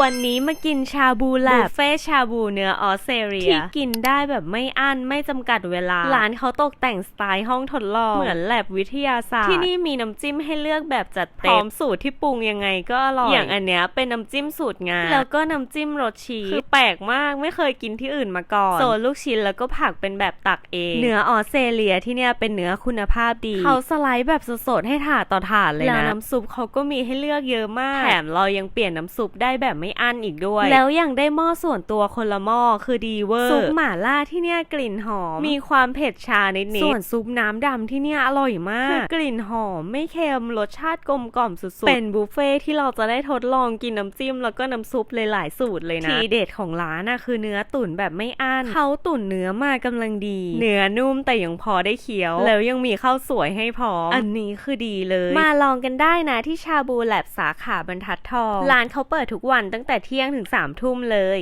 วันนี้มากินชาบูแลบบุฟเฟ่ชาบูเนื้อออสเตรเลียที่กินได้แบบไม่อั้นไม่จำกัดเวลา ร้านเขาตกแต่งสไตล์ห้องทดลอง เหมือนแลบวิทยาศาสตร์ ที่นี่มีน้ำจิ้มให้เลือกแบบจัดเต็มพร้อมสูตรที่ปรุงยังไงก็อร่อย อย่างอันเนี้ยเป็นน้ำจิ้มสูตรงาแล้วก็น้ำจิ้มรสชีสคือแปลกมากไม่เคยกินที่อื่นมาก่อนโซนลูกชิ้นแล้วก็ผักเป็นแบบตักเองเนื้อออสเตรเลียที่เนี่ยเป็นเนื้อคุณภาพดีเขาสไลด์แบบสดๆให้ถาดต่อถาดเลยนะแล้วน้ำซุปเขาก็มีให้เลือกเยอะมากแถมเรายังเปลี่ยนน้ำซุปได้แบบไม่อั้นอีกด้วย แล้วยังได้หม้อส่วนตัวคนละหม้อคือดีเวอร์ซุปหม่าล่าที่เนี่ยกลิ่นหอม มีความเผ็ดชานิดๆส่วนซุปน้ำดำที่เนี่ยอร่อยมากคือกลิ่นหอมไม่เค็มรสชาติกลมกล่อมสุดๆ เป็นบุฟเฟ่ที่เราจะได้ทดลองกินน้ำจิ้มแล้วก็น้ำซุปหลายๆสูตรเลยนะทีเด็ดของร้านน่ะคือเนื้อตุ๋นแบบไม่อั้นเขาตุ๋นเนื้อมากำลังดี เนื้อนุ่มแต่ยังพอได้เคี้ยว แล้วยังมีข้าวสวยให้พร้อมอันนี้คือดีเลย มาลองกันได้นะที่ชาบูแลบสาขาบรรทัดทองร้านเขาเปิดทุกวันตั้งแต่เที่ยงถึง3ามทุ่มเลย